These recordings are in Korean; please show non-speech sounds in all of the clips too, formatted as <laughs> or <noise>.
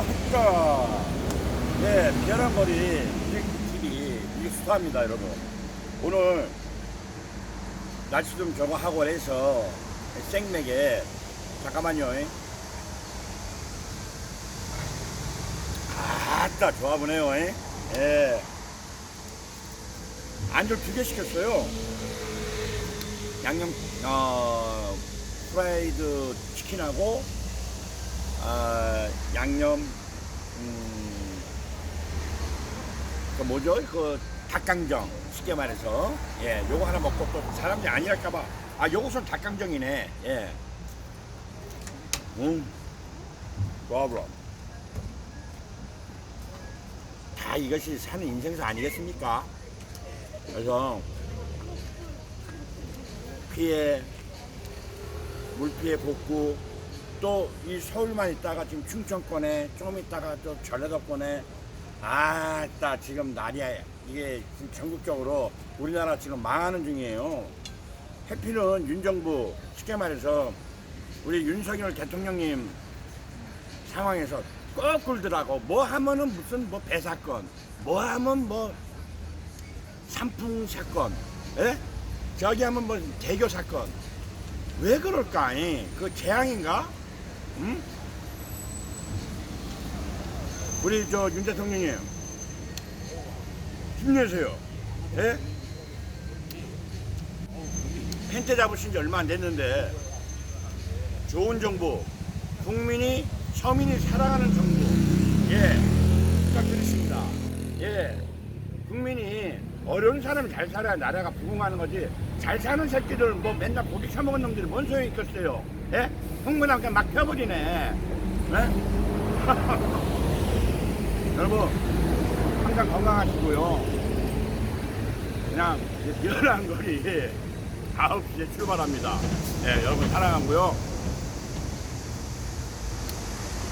아까? 네 계란머리 TV 익스타입니다 여러분. 오늘 날씨 좀 저거 하고 해서 생맥에 잠깐만요. 아따 좋아 보네요. 예. 안주 두 개 시켰어요. 양념 어 프라이드 치킨하고 아, 양념 음, 그 뭐죠? 그 닭강정 쉽게 말해서 예, 요거 하나 먹고 또 사람들이 아니랄까봐 아 요것은 닭강정이네 예. 음, 브로 다 이것이 사는 인생사 아니겠습니까? 그래서 피해 물피해 복구 또 이 서울만 있다가 지금 충청권에 좀 있다가 또 전라도권에 아따 지금 날이 이게 지금 전국적으로 우리나라 지금 망하는 중이에요. 해피는 윤정부 쉽게 말해서 우리 윤석열 대통령님 상황에서 꼭 굴더라고 뭐 하면은 무슨 뭐 배사건 뭐 하면 뭐 산풍 사건 예? 저기 하면 뭐 대교 사건 왜 그럴까? 이? 그 재앙인가? 응? 우리 저 윤 대통령님 힘내세요. 예? 펜트 잡으신 지 얼마 안 됐는데 좋은 정부, 국민이 서민이 사랑하는 정부, 어려운 사람이 잘 살아야 나라가 부흥하는 거지. 잘 사는 새끼들 뭐 맨날 고기 처먹은 놈들이 뭔 소용이 있겠어요? 예? 흥분하게 막 펴버리네. 예? <laughs> 여러분 항상 건강하시고요. 그냥 미안한 거리 9시에 출발합니다. 예, 여러분 사랑하고요.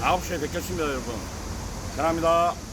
9시에 뵙겠습니다, 여러분. 사랑합니다.